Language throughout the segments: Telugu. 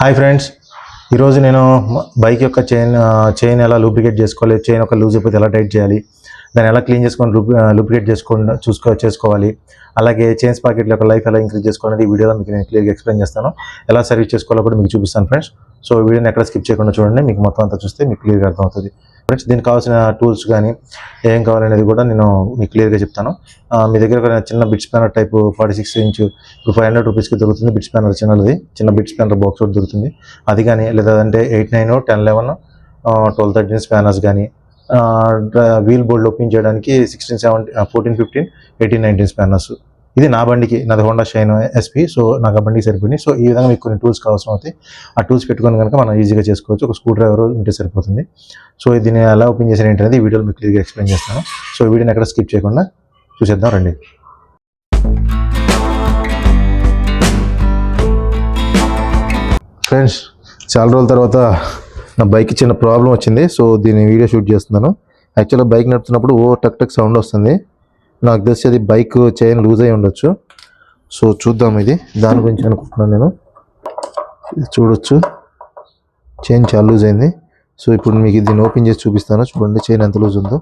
హాయ్ ఫ్రెండ్స్ ఈరోజు నేను బైక్ యొక్క చైన్ చైన్ ఎలా లూబ్రికేట్ చేసుకోవాలి చైన్ ఒక లూజ్ అయిపోతే ఎలా టైట్ చేయాలి దాన్ని ఎలా క్లీన్ చేసుకొని లూబ్ లూబ్రికేట్ చేసుకోండి చూసుకో చేసుకోవాలి. అలాగే చైన్స్ పాకెట్ యొక్క లైఫ్ ఎలా ఇంక్రీజ్ చేసుకోవాలని ఈ వీడియోలో మీకు నేను క్లియర్గా ఎక్స్ప్లెయిన్ చేస్తాను. ఎలా సర్వీస్ చేసుకోవాలో కూడా మీకు చూపిస్తాను ఫ్రెండ్స్. సో వీడియోని ఎక్కడ స్కిప్ చేయకుండా చూడండి. మీకు మొత్తం అంతా చూస్తే మీకు క్లియర్గా అర్థమవుతుంది. ఫ్రెండ్స్ దీనికి కావాల్సిన టూల్స్ కానీ ఏం కావాలనేది కూడా నేను మీకు క్లియర్గా చెప్తాను. మీ దగ్గర ఒక చిన్న bits spanner type forty six inch ఇప్పుడు ఫైవ్ హండ్రెడ్ రూపీస్కి దొరుకుతుంది బిట్స్ ప్యానర్ చిన్నది. చిన్న బిట్స్ ప్యానర్ బాక్స్ ఒకటి దొరుకుతుంది. అది కానీ లేదంటే eight nine ten eleven twelve thirteen spanners కానీ వీల్ బోర్డ్ ఓపెన్ చేయడానికి sixteen seventeen fourteen fifteen eighteen nineteen spanners. ఇది నా బండికి నాది హోండా షైన్ ఎస్పీ సో నాకు ఆ బండికి సరిపోయింది. సో ఈ విధంగా మీకు కొన్ని టూల్స్ కావాల్సిన అవుతాయి ఆ టూల్స్ పెట్టుకొని కనుక మనం ఈజీగా చేసుకోవచ్చు. ఒక స్క్రూ డ్రైవర్ ఉంటే సరిపోతుంది. సో దీన్ని ఎలా ఓపెన్ చేసిన ఏంటనేది ఈ వీడియోలో మీకు క్లియర్గా ఎక్స్ప్లెయిన్ చేస్తాను. సో ఈ వీడియోని ఎక్కడ స్కిప్ చేయకుండా చూసేద్దాం రండి. ఫ్రెండ్స్ చాలా రోజుల తర్వాత నా బైక్ చిన్న ప్రాబ్లం వచ్చింది. సో దీన్ని వీడియో షూట్ చేస్తున్నాను. యాక్చువల్గా బైక్ నడుపుతున్నప్పుడు ఓ టక్ టక్ సౌండ్ వస్తుంది. నాకు తెలిసి అది బైక్ చైన్ లూజ్ అయి ఉండొచ్చు. సో చూద్దాం ఇది. దాని గురించి అనుకుంటున్నాను నేను. ఇది చూడొచ్చు. చైన్ చాలా లూజ్ అయింది. సో ఇప్పుడు మీకు దీన్ని ఓపెన్ చేసి చూపిస్తాను. చూడండి చైన్ ఎంత లూజ్ ఉందో.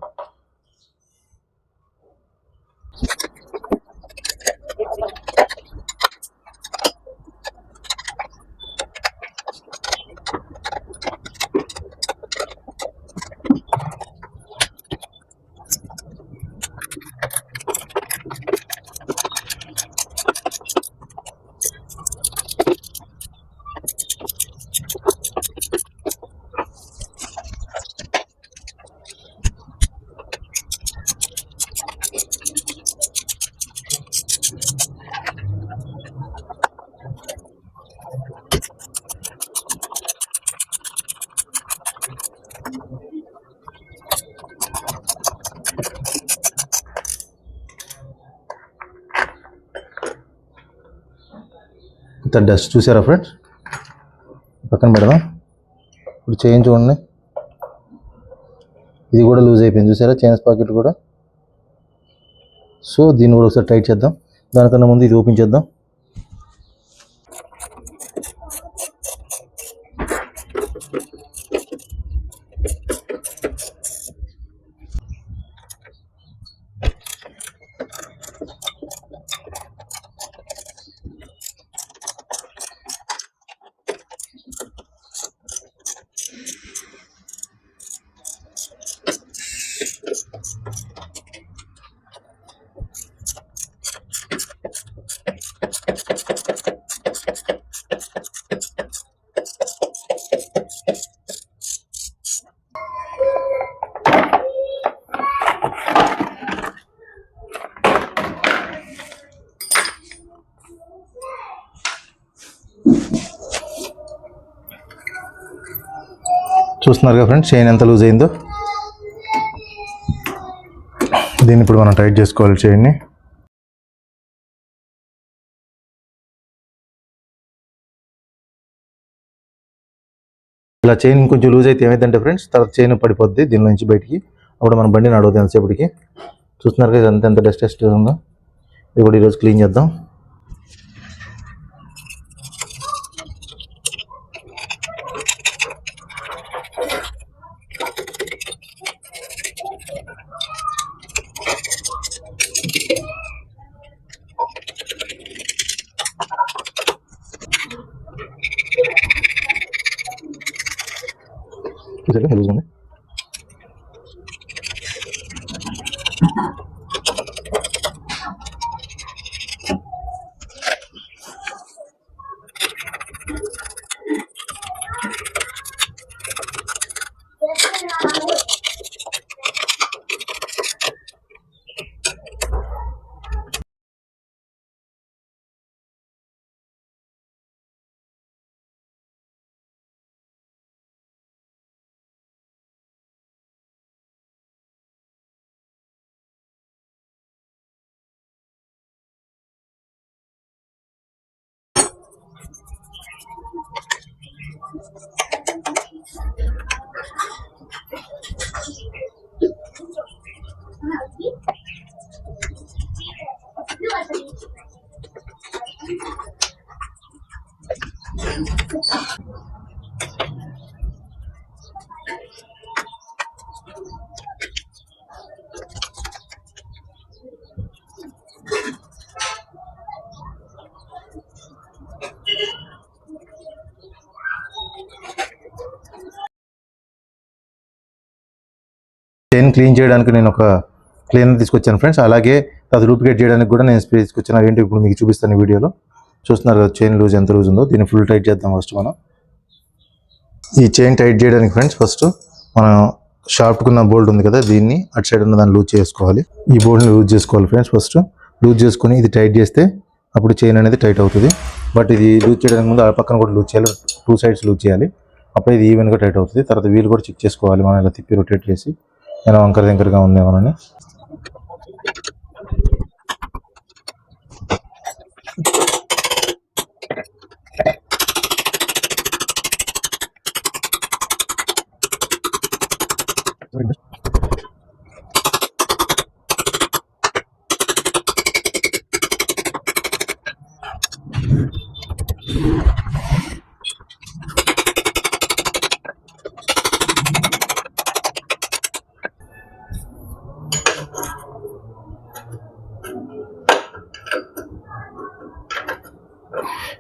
ఇంత డస్ట్ చూసారా ఫ్రెండ్స్ పక్కన పెడదాం. ఇప్పుడు చైన్ చూడండి. ఇది కూడా లూజ్ అయిపోయింది. చూసారా? చైన్స్ పాకెట్ కూడా. సో దీన్ని కూడా ఒకసారి టైట్ చేద్దాం. దానికన్నా ముందు ఇది ఓపెన్ చేద్దాం. చూస్తున్నారుగా ఫ్రెండ్స్ చైన్ ఎంత లూజ్ అయిందో. దీన్ని ఇప్పుడు మనం టైట్ చేసుకోవాలి చైన్ని. ఇలా చైన్ కొంచెం లూజ్ అయితే ఏమైందంటే ఫ్రెండ్స్ తర్వాత చైన్ పడిపోద్ది దీని నుంచి బయటికి. అప్పుడు మన బండి నడవద్దు ఎంతసేపటికి. చూస్తున్నారు కదా ఎంత ఎంత డస్ట్ డస్ట్ ఉందో. ఇది కూడా ఈరోజు క్లీన్ చేద్దాం. చూసారా లూజ్ ఉంది Thank you. చైన్ క్లీన్ చేయడానికి నేను ఒక క్లీనర్ తీసుకొచ్చాను ఫ్రెండ్స్. అలాగే అది రూపికేట్ చేయడానికి కూడా నేను స్ప్రే తీసుకొచ్చాను. అదేంటి ఇప్పుడు మీకు చూపిస్తాను వీడియోలో. చూస్తున్నారు కదా చైన్ లూజ్ ఎంత లూజ్ ఉందో. దీన్ని ఫుల్ టైట్ చేద్దాం ఫస్ట్ మనం. ఈ చైన్ టైట్ చేయడానికి ఫ్రెండ్స్ ఫస్ట్ మనం షార్ప్కున్న బోల్డ్ ఉంది కదా దీన్ని అటు సైడ్ ఉన్న దాన్ని లూజ్ చేసుకోవాలి. ఈ బోల్డ్ని లూజ్ చేసుకోవాలి ఫ్రెండ్స్ ఫస్ట్ లూజ్ చేసుకొని ఇది టైట్ చేస్తే అప్పుడు చైన్ అనేది టైట్ అవుతుంది. బట్ ఇది లూజ్ చేయడానికి ముందు ఆ పక్కన కూడా లూజ్ చేయాలి. టూ సైడ్స్ లూజ్ చేయాలి. అప్పుడు ఇది ఈవెన్గా టైట్ అవుతుంది. తర్వాత వీలు కూడా చెక్ చేసుకోవాలి. మనం ఇలా తిప్పి రొటేట్ చేసి ఎలా వంకర దగ్గరగా ఉందేమోనని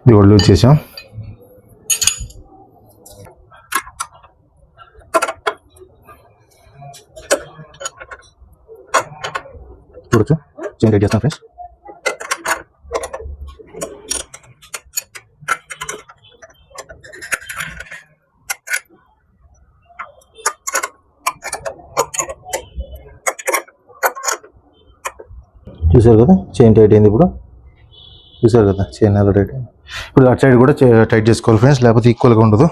ఇది కూడా లూజ్ చేసాం. చూడొచ్చు చైన్ టైట్ చేస్తాం ఫ్రెండ్స్? చూసారు కదా? చైన్ టైట్ అయింది ఇప్పుడు. చూసారు కదా? చైన్ ఎలా టైట్ అయింది? ఇప్పుడు అటు సైడ్ కూడా టైట్ చేసుకోవాలి ఫ్రెండ్స్ లేకపోతే ఈక్వల్గా ఉండదు.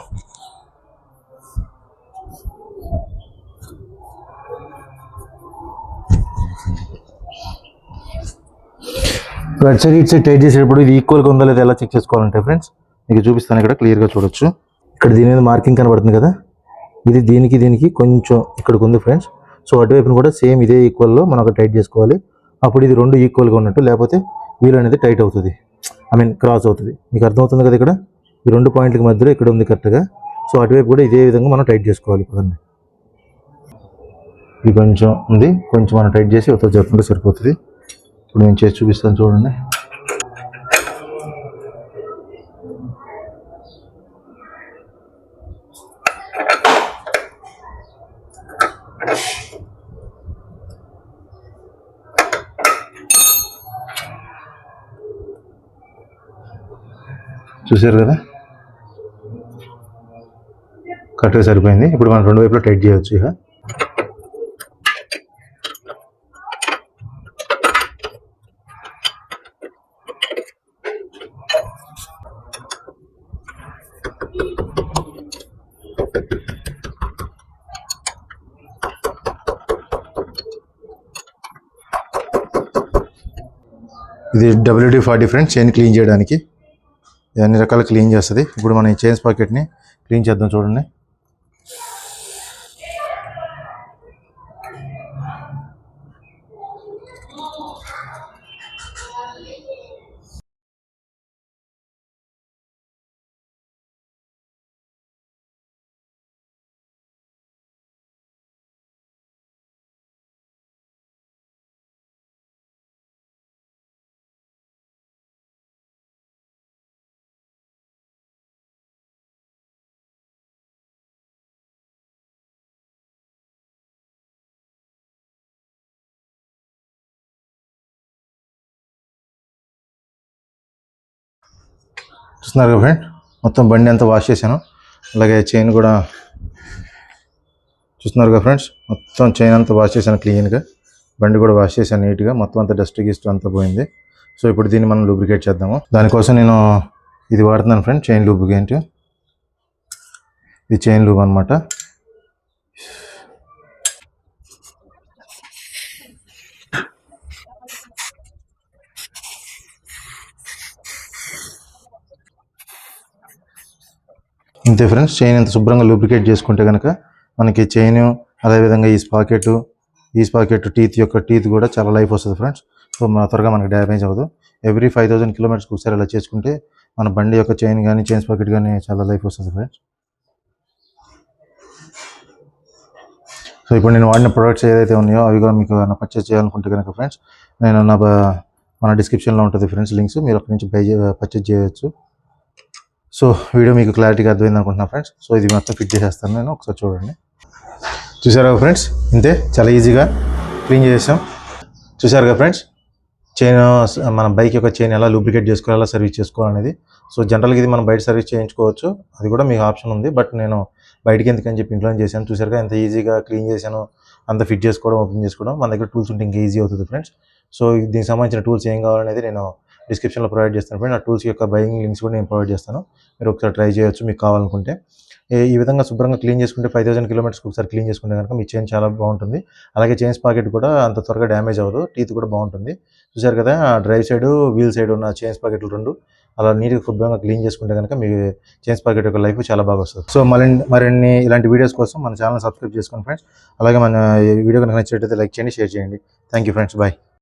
అటు సైడ్ ఇటు సైడ్ టైట్ చేసేటప్పుడు ఇది ఈక్వల్గా ఉందా లేదా ఎలా చెక్ చేసుకోవాలంటే ఫ్రెండ్స్ మీకు చూపిస్తాను ఇక్కడ క్లియర్గా చూడొచ్చు. ఇక్కడ దీని మీద మార్కింగ్ కనబడుతుంది కదా? ఇది దీనికి దీనికి కొంచెం ఇక్కడికి ఉంది ఫ్రెండ్స్ సో అటువైపున కూడా సేమ్ ఇదే ఈక్వల్లో మనం ఒక టైట్ చేసుకోవాలి. అప్పుడు ఇది రెండు ఈక్వల్గా ఉన్నట్టు లేకపోతే వీల్ అనేది టైట్ అవుతుంది. ఐ మీన్ క్రాస్ అవుతుంది. మీకు అర్థమవుతుంది కదా ఇక్కడ? ఈ రెండు పాయింట్లకి మధ్యలో ఇక్కడ ఉంది కరెక్ట్గా సో అటువైపు కూడా ఇదే విధంగా మనం టైట్ చేసుకోవాలి. పదండి. ఇది కొంచెం ఉంది. కొంచెం మనం టైట్ చేసి ఉత్తర జరుపుకుంటే సరిపోతుంది. ఇప్పుడు నేను చేసి చూపిస్తాను చూడండి. చూసారు కదా? కరెక్ట్గా సరిపోయింది. ఇప్పుడు మనం రెండు వైపులా టైట్ చేయొచ్చు ఇక. ఇది WD forty friends chain clean చేయడానికి. అన్ని రకాల క్లీన్ చేస్తుంది. ఇప్పుడు మనం ఈ చైన్స్ పాకెట్ని క్లీన్ చేద్దాం చూడండి. చూస్తున్నారు కదా ఫ్రెండ్ మొత్తం బండి అంతా వాష్ చేశాను. అలాగే చైన్ కూడా చూస్తున్నారు కదా ఫ్రెండ్స్ మొత్తం చైన్ అంతా వాష్ చేశాను క్లీన్గా బండి కూడా వాష్ చేశాను నీట్గా మొత్తం అంతా డస్ట్ గిస్ట్ అంతా పోయింది. సో ఇప్పుడు దీన్ని మనం లూబ్రికేట్ చేద్దాము. దానికోసం నేను ఇది వాడుతున్నాను ఫ్రెండ్ చైన్ లూబ్రికేట్ ఇది చైన్ లూబ్ అనమాట అంతే ఫ్రెండ్స్ చైన్ ఎంత శుభ్రంగా లూబ్రికేట్ చేసుకుంటే కనుక మనకి చైన్ అదేవిధంగా ఈ స్పాకెట్ ఈ స్పాకెట్ టీత్ యొక్క టీత్ కూడా చాలా లైఫ్ వస్తుంది ఫ్రెండ్స్ సో మన త్వరగా మనకి డ్యామేజ్ అవ్వదు. ఎవ్రీ ఫైవ్ థౌసండ్ కిలోమీటర్స్కి ఒకసారి అలా చేసుకుంటే మన బండి యొక్క చైన్ కానీ చైన్ పాకెట్ కానీ చాలా లైఫ్ వస్తుంది ఫ్రెండ్స్ సో ఇప్పుడు నేను వాడిన ప్రొడక్ట్స్ ఏదైతే ఉన్నాయో అవి కూడా మీకు పర్చేస్ చేయాలనుకుంటే కనుక ఫ్రెండ్స్ నేను నా మన డిస్క్రిప్షన్లో ఉంటుంది ఫ్రెండ్స్ లింక్స్ మీరు అక్కడి నుంచి బై పర్చేస్ చేయవచ్చు సో వీడియో మీకు క్లారిటీగా అర్థమైంది అనుకుంటున్నా ఫ్రెండ్స్. సో ఇది మొత్తం ఫిట్ చేసేస్తాను నేను. ఒకసారి చూడండి. చూసారా ఫ్రెండ్స్? ఇంతే చాలా ఈజీగా క్లీన్ చేసాం చూసారుగా ఫ్రెండ్స్? చైన్ మన బైక్ యొక్క చైన్ ఎలా లూబ్రికేట్ చేసుకోవాలి ఎలా సర్వీస్ చేసుకోవాలనేది సో జనరల్గా ఇది మనం బయట సర్వీస్ చేయించుకోవచ్చు. అది కూడా మీకు ఆప్షన్ ఉంది. బట్ నేను బయటికి ఎందుకని చెప్పి ఇంట్లో చేశాను. చూసారుగా ఎంత ఈజీగా క్లీన్ చేశాను. అంత ఫిట్ చేసుకోవడం ఓపెన్ చేసుకోవడం. మన దగ్గర టూల్స్ ఉంటే ఇంకా ఈజీ అవుతుంది ఫ్రెండ్స్. సో దీనికి సంబంధించిన టూల్స్ ఏం కావాలనేది నేను డిస్క్రిప్షన్లో ప్రొవైడ్ చేస్తాను ఫ్రెండ్. ఆ టూల్స్ యొక్క బయింగ్ లింక్స్ కూడా నేను ప్రొవైడ్ చేస్తాను. మీరు ఒకసారి ట్రై చేయొచ్చు మీకు కావాలనుకుంటే. ఈ- విధంగా శుభ్రంగా క్లీన్ చేసుకుంటే ఫైవ్ థౌసండ్ కిలోమీటర్స్కి ఒకసారి క్లీన్ చేసుకుంటే కనుక మీ చైన్ చాలా బాగుంటుంది. అలాగే చైన్స్ పాకెట్ కూడా అంత త్వరగా డ్యామేజ్ అవ్వదు టీత్ కూడా బాగుంటుంది. చూసారు కదా డ్రైవ్ సైడ్ వీల్ సైడ్ ఉన్న చైన్స్ పాకెట్లు రెండు. అలా నీట్గా శుభ్రంగా క్లీన్ చేసుకుంటే కనుక మీ చైన్స్ పాకెట్ యొక్క లైఫ్ చాలా బాగా వస్తుంది. సో మళ్ళీ మరిన్ని ఇలాంటి వీడియోస్ కోసం మన ఛానల్ సబ్స్క్రైబ్ చేసుకోండి ఫ్రెండ్స్. అలాగే మన వీడియో కనుక నచ్చినట్లయితే లైక్ చేయండి షేర్ చేయండి. Thank you friends. బాయ్.